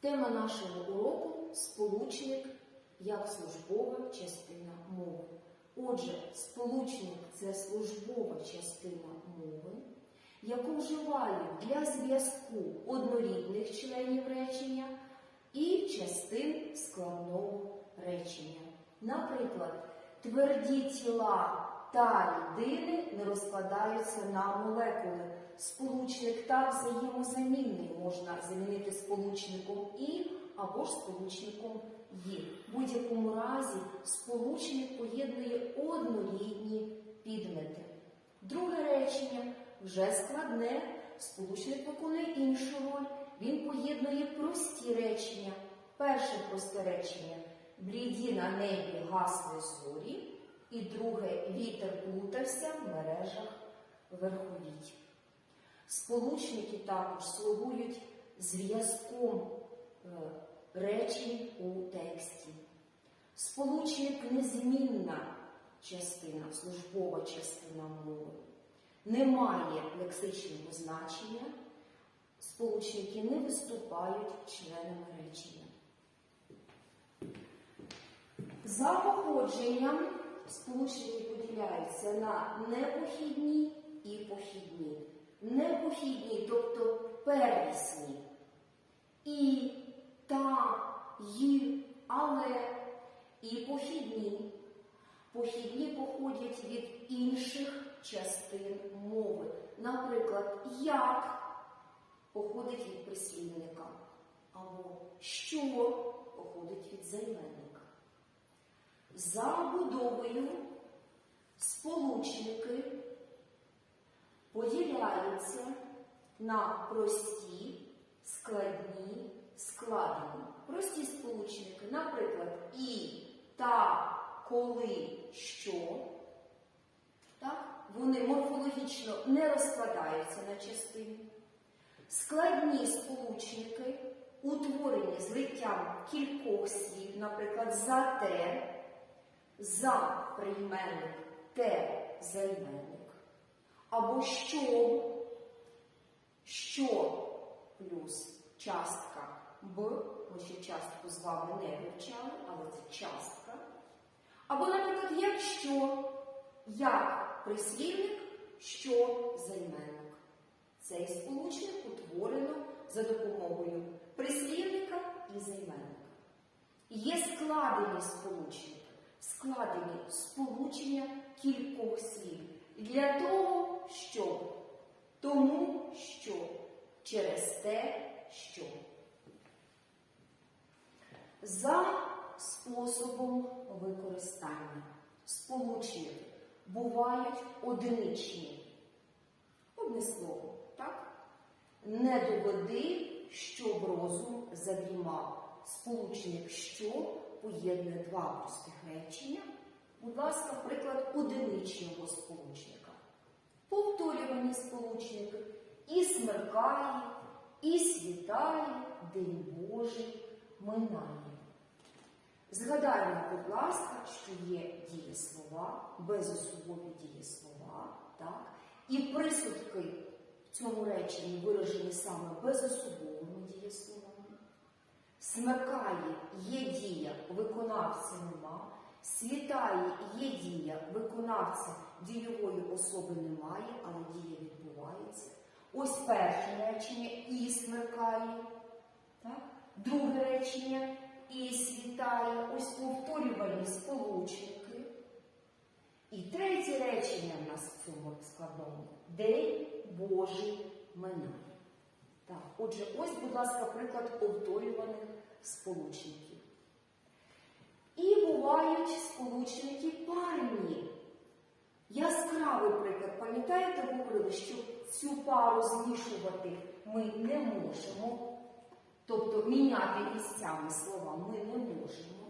Тема нашого уроку сполучник як службова частина мови. Отже, сполучник це службова частина мови, яку вживають для зв'язку однорідних членів речення і частин складного речення. Наприклад, тверді тіла та рідини не розкладаються на молекули. Сполучник та взаємозамінний можна замінити сполучником і або ж сполучником «є». В будь-якому разі сполучник поєднує однорідні підмети. Друге речення вже складне, сполучник виконує іншу роль. Він поєднує прості речення. Перше просте речення бліді на небі гасли зорі, і друге вітер плутався в мережах верховіть. Сполучники також слугують зв'язком е, речень у тексті. Сполучник незмінна частина, службова частина мови. Немає лексичного значення, сполучники не виступають членами речення. За походженням сполучники поділяються на непохідні і похідні. Непохідні, тобто первісні. І, та, й, але і похідні. Похідні походять від інших частин мови. Наприклад, як походить від прислівника, або що походить від займенника. За будовою сполучники поділяються на прості, складні, складені. Прості сполучники, наприклад, і, та, коли, що. Так? Вони морфологічно не розкладаються на частини. Складні сполучники утворені злиттям кількох слів, наприклад, за те, за прийменник, те займенник. Або що, що плюс частка Б, ми ще частку з вами не вивчали, але це частка. Або, наприклад, якщо, як прислівник, що займенник. Цей сполучник утворено за допомогою прислівника і займенника. Є складені сполучники, складені сполучення кількох слів. Для того, щоб, тому що, через те, що. За способом використання сполучники бувають одиничні. Одне слово, так? Не доведи, щоб розум задрімав. Сполучник що поєднує два простих речення. Будь ласка, приклад одиничного сполучника. Повторювані сполучники і смеркає, і світає, День Божий минає. Згадаємо, будь ласка, що є дієслова, безособові дієслова, так? і присудки в цьому реченні виражені саме безособовими дієсловами. Смеркає є дія, виконавця нема. Світає є дія, виконавця дійової особи немає, але дія відбувається. Ось перше речення і смеркає. Так? Друге речення і світає. Ось повторювані сполучники. І третє речення в нас в цьому складному День Божий минає. Так, отже, ось, будь ласка, приклад повторюваних сполучників. І бувають сполучники парні. Яскравий приклад, пам'ятаєте, говорили, що цю пару змішувати ми не можемо. Тобто міняти місцями слова ми не можемо.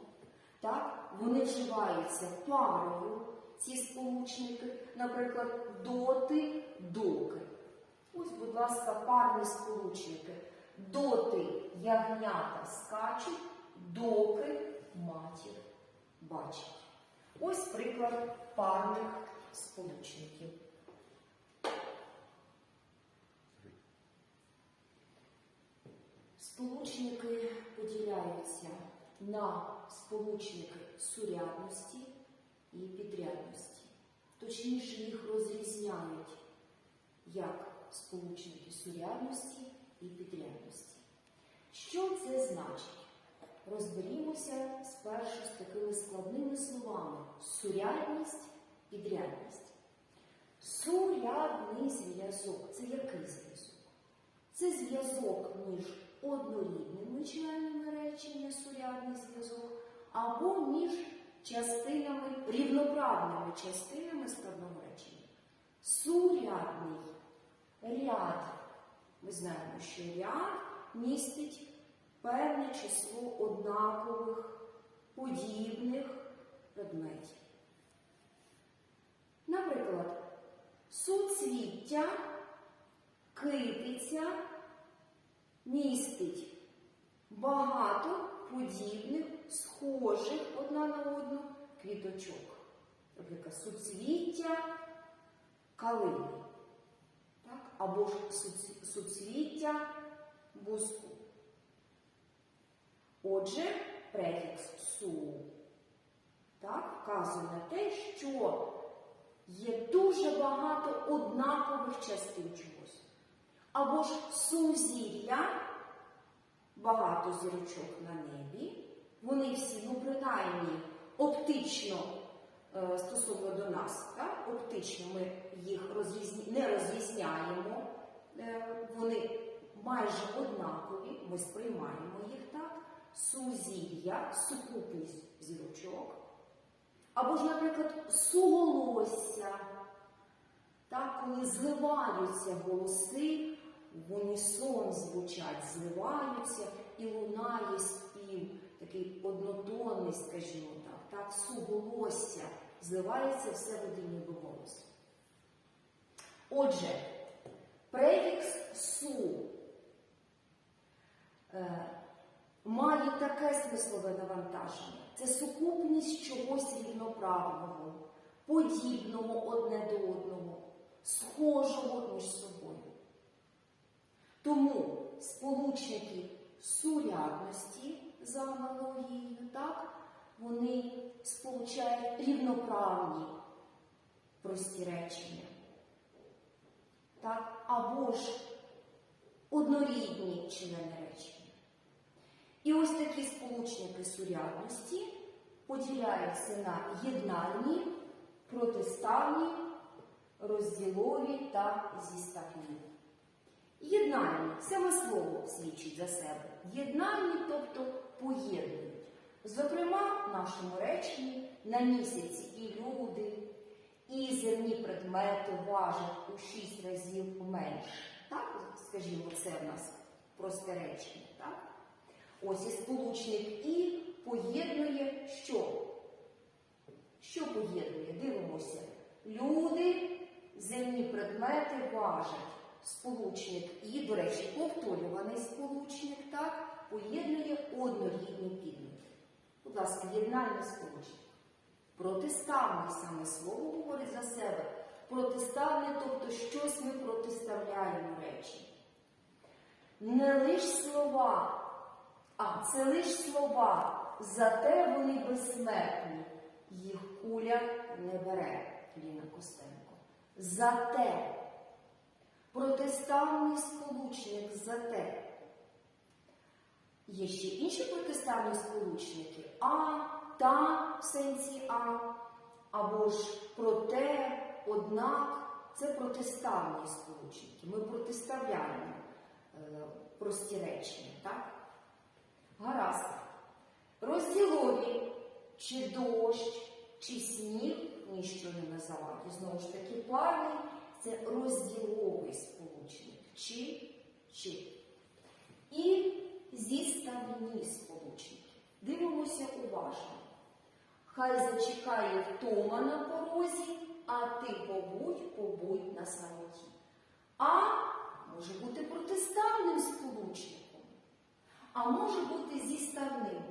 Так? Вони вживаються парою, ці сполучники, наприклад, доти, доки. Ось, будь ласка, парні сполучники. Доти ягнята скачуть, доки матір бачить. Ось приклад парних сполучників. Сполучники поділяються на сполучники сурядності і підрядності. Точніше, їх розрізняють як сполучники сурядності і підрядності. Що це значить? Розберімося спершу з такими складними словами: сурядність, підрядність. Сурядний зв'язок це який зв'язок? Це зв'язок між однорідними членами речення, сурядний зв'язок, або між частинами, рівноправними частинами складного речення. Сурядний ряд. Ми знаємо, що ряд містить певне число однакових, подібних предметів. Наприклад, суцвіття, китиця містить багато подібних, схожих одна на одну квіточок. Наприклад, суцвіття калини. Так? Або ж суцвіття буску. Отже, префікс су так, вказує на те, що є дуже багато однакових частин чогось. Або ж сузір'я, багато зірочок на небі. Вони всі, ну, принаймні, оптично е, стосовно до нас, так? оптично ми їх розрізні... не розрізняємо. Е, вони майже однакові, ми сприймаємо їх так. Сузір'я, сукупність зірочок. Або ж, наприклад, суголосся, так, коли зливаються голоси, в унісон звучать, зливаються і лунає спів, такий однотонний, скажімо так, так, суголосся, зливається все в один ніби голос. Отже, префікс су е, має таке смислове навантаження. Це сукупність чогось рівноправного, подібного одне до одного, схожого між собою. Тому сполучники сурядності за аналогією, так, вони сполучають рівноправні прості речення. Так, або ж однорідні члени речення. І ось такі сполучники сурядності поділяються на єднальні, протиставні, розділові та зіставні. Єднальні саме слово свідчить за себе. Єднальні, тобто поєднують. Зокрема, в нашому реченні на місяці і люди, і земні предмети важать у шість разів менше. Так, скажімо, це в нас просте речення. Так? Ось і сполучник і поєднує що? Що поєднує? Дивимося. Люди, земні предмети важать. Сполучник і, до речі, повторюваний сполучник, так, поєднує однорідні підмети. Будь ласка, єднальний сполучник. Протиставний саме слово говорить за себе. Протиставне, тобто щось ми протиставляємо речі. Не лиш слова, а це лиш слова, зате вони безсмертні. Їх куля не бере, Ліна Костенко. Зате протиставний сполучник зате. Є ще інші протиставні сполучники а, та в сенсі а, або ж проте, однак. Це протиставні сполучники. Ми протиставляємо е, прості речення, так? Гаразд. Розділові, чи дощ, чи сніг, ніщо не називати. Знову ж таки, парний це розділовий сполучник. Чи, чи. І зіставні сполучники. Дивимося уважно. Хай зачекає втома на порозі, а ти побудь, побудь на самоті. А може бути протиставним сполучником, а може бути зіставним.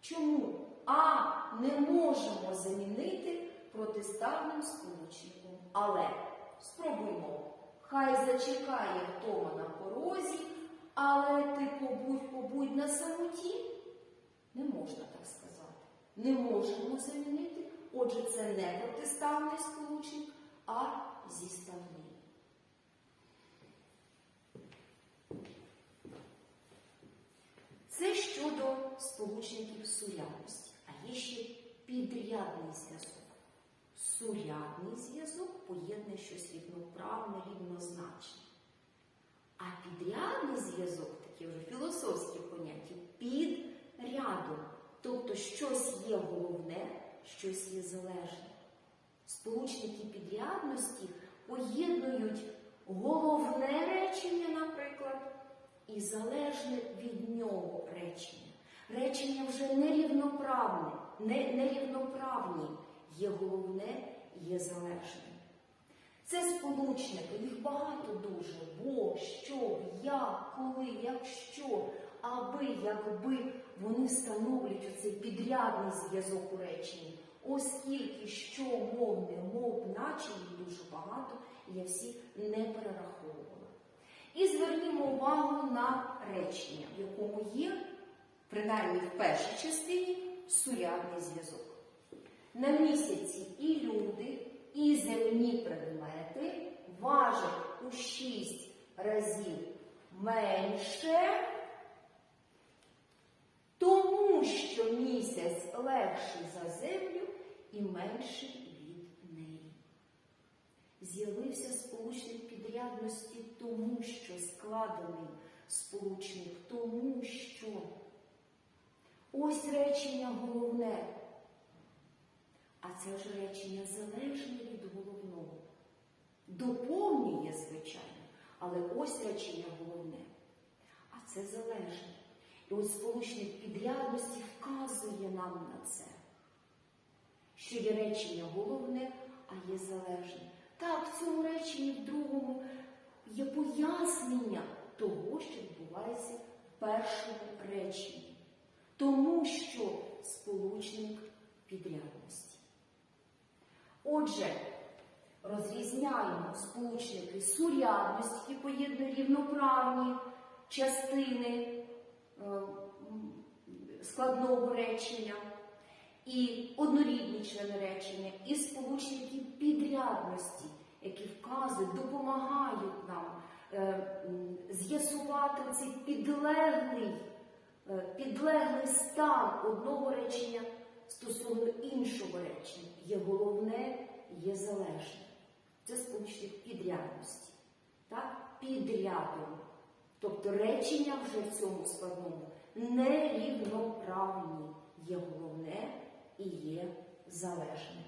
Чому? А не можемо замінити протиставним сполучником. Але спробуймо. Хай зачекає втома на порозі, але ти побудь, побудь на самоті. Не можна так сказати. Не можемо замінити. Отже, це не протиставний сполучник, а зіставний. Це щодо сполучників сурядності. А є ще підрядний зв'язок. Сурядний зв'язок поєднує щось рівноправне, рівнозначне. А підрядний зв'язок, таке вже філософське поняття, під рядом. Тобто щось є головне, щось є залежне. Сполучники підрядності поєднують головне речення, наприклад, і залежне від нього речення. Речення вже нерівноправне, не, нерівноправні. Є головне, є залежне. Це сполучники, їх багато дуже. Бо, що, як, коли, якщо, аби, якби вони становлять оцей підрядний зв'язок у реченні. Оскільки що мовне, мов, наче їх дуже багато, я всі не перераховувала. І звернімо увагу на речення, в якому є, принаймні в першій частині, сурядний зв'язок. На місяці і люди, і земні предмети важать у 6 разів менше, тому що місяць легший за землю і менший. З'явився сполучник підрядності тому, що складений сполучник, тому що ось речення головне. А це ж речення залежне від головного. Доповнює, звичайно, але ось речення головне. А це залежне. І от сполучник підрядності вказує нам на це, що є речення головне, а є залежне. Так, в цьому реченні в другому є пояснення того, що відбувається в першому реченні. Тому що сполучник підрядності. Отже, розрізняємо сполучники сурядності, які поєднують рівноправні частини е, складного речення, і однорідні члени речення, і сполучники підрядності, які вказують, допомагають нам е, з'ясувати цей підлеглий, е, підлеглий стан одного речення стосовно іншого речення. Є головне, є залежне. Це сполучник підрядності. Так? Підрядом. Тобто речення вже в цьому складному нерівноправні. Є головне і є залежне.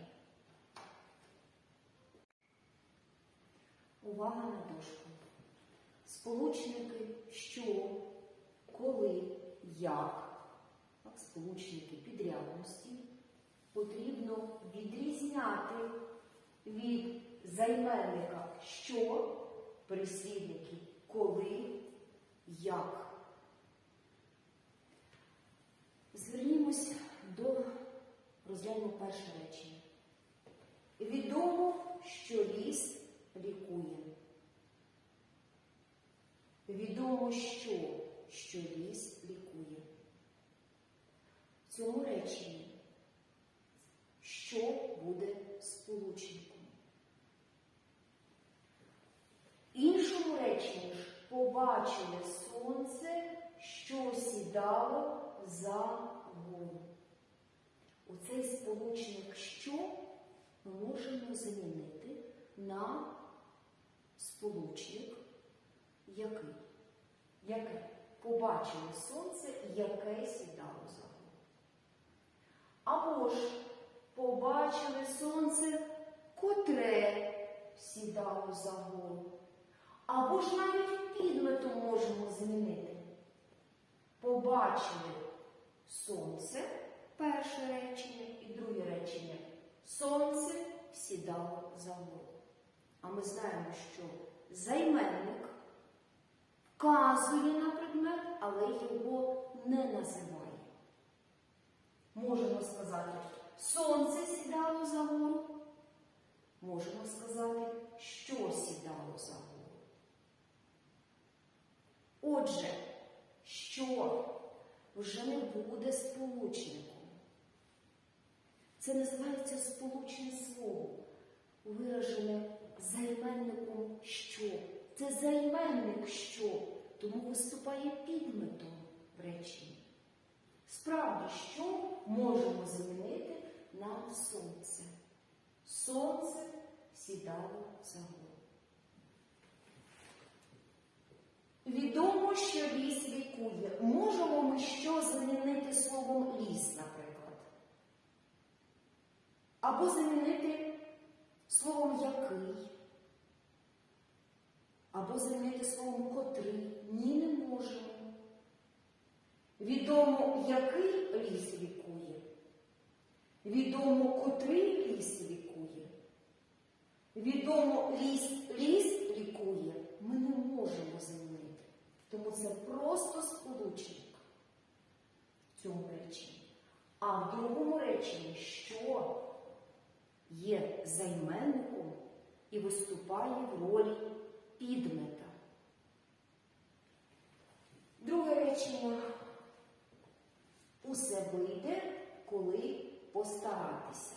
Увага на дошку. Сполучники що, коли, як, сполучники підрядності потрібно відрізняти від займенника що, прислівники коли, як. Звернімось до розглянемо перше речення. Відомо, що ліс лікує. Відомо, що, що ліс лікує. В цьому реченні, що буде сполучником. Іншому реченні ж побачили сонце, що сідало за гору. Оцей сполучник що ми можемо замінити на сполучник який? Яке? Побачили сонце, яке сідало за гору. Або ж побачили сонце, котре сідало за гору. Або ж навіть підметом можемо змінити. Побачили сонце, перше речення і друге речення. Сонце сідало за гору. А ми знаємо, що займенник вказує на предмет, але його не називає. Можемо сказати, сонце сідало за гору. Можемо сказати, що сідало за гору. Отже, що вже не буде сполучником. Це називається сполучне слово, виражене займенником що. Це займенник що, тому виступає підметом в реченні. Справді, що можемо замінити на сонце? Сонце сідало за гору. Відомо, що ліс лікує. Можемо ми що замінити словом ліс? Або замінити словом який? Або замінити словом котрий? Ні, не можемо. Відомо, який ліс лікує. Відомо, котрий ліс лікує. Відомо, ліс ліс лікує. Ми не можемо замінити. Тому це просто сполучник в цьому реченні. А в другому реченні, що є займенником і виступає в ролі підмета. Друге речення. Усе вийде, коли постаратися.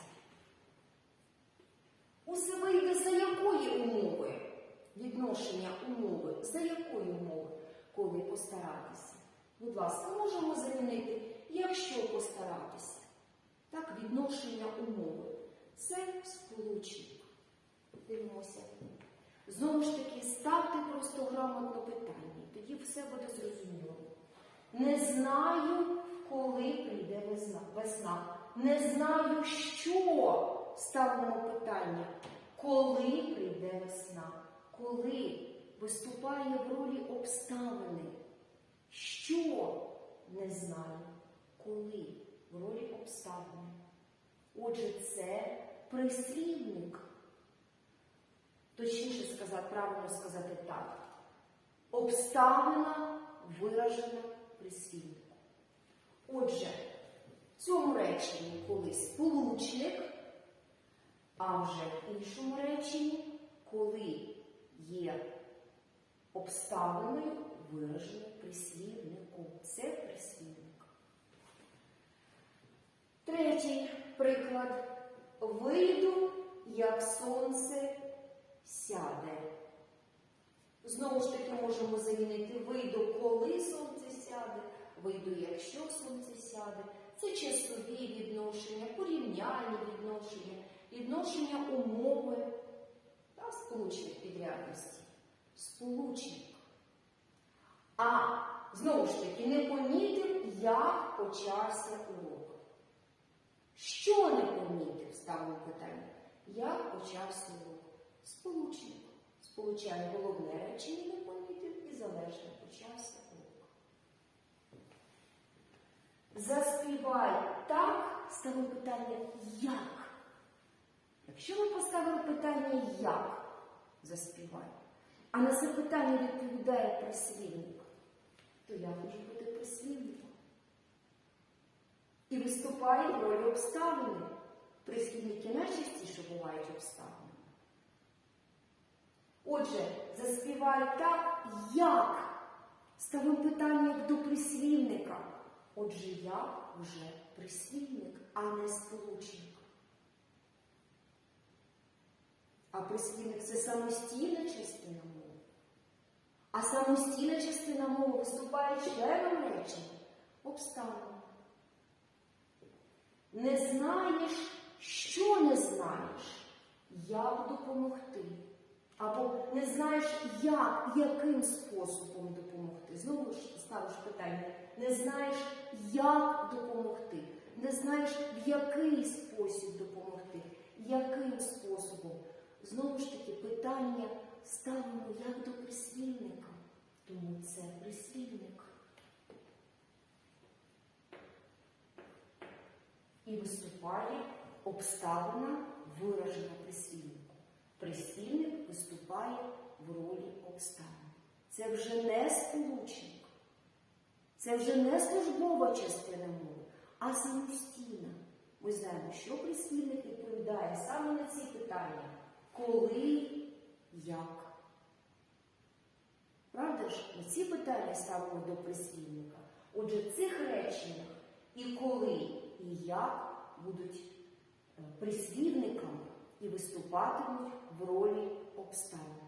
Усе вийде за якої умови? Відношення умови. За якої умови? Коли постаратися. Будь ласка, можемо замінити, якщо постаратися. Так, відношення умови. Це сполучник. Дивимося. Знову ж таки, ставте просто грамотно питання, тоді все буде зрозуміло. Не знаю, коли прийде весна. Не знаю, що ставимо питання. Коли прийде весна? Коли виступає в ролі обставини? Що не знаю? Коли в ролі обставини? Отже, це прислівник. Точніше сказати, правильно сказати так. Обставина виражена прислівником. Отже, в цьому реченні коли сполучник, а вже в іншому реченні, коли є обставиною вираженою прислівником. Це прислівник. Третій приклад. Вийду, як сонце сяде. Знову ж таки можемо замінити вийду, коли сонце сяде, вийду, якщо сонце сяде. Це часові відношення, порівняльні відношення, відношення умови та сполучних підрядності. Сполучник. А знову ж таки не помітив, як почався урок. Що не помітив, ставимо питання? Як почався урок? Сполучник. Сполучає головне речення, не помітив і залежно почався урок. Заспівай так, ставимо питання як. Якщо ми поставили питання як заспівай, а на запитання відповідає прислівник, то я можу бути прислівником. І виступає в ролі обставини. Прислівники найчастіше бувають обставини. Отже, заспівай так, як. Ставимо питання до прислівника. Отже, я вже прислівник, а не сполучник. А прислівник це самостійна частина мови. А самостійна частина мови виступає членом речення обставина. Не знаєш, що не знаєш, як допомогти. Або не знаєш, як, яким способом допомогти. Знову ж ставиш питання, не знаєш, як допомогти, не знаєш, в який спосіб допомогти, яким способом. Знову ж таки, питання ставимо як до прислівника, тому це прислівник. І виступає обставина, виражена прислівником. Прислівник виступає в ролі обставини. Це вже не сполучник, це вже не службова частина мови, а самостійна. Ми знаємо, що прислівник відповідає саме на ці питання. Коли, як. Правда ж, ці питання ставимо до прислівника. Отже, цих речень коли і як будуть е, прислівниками і виступатимуть в ролі обставин.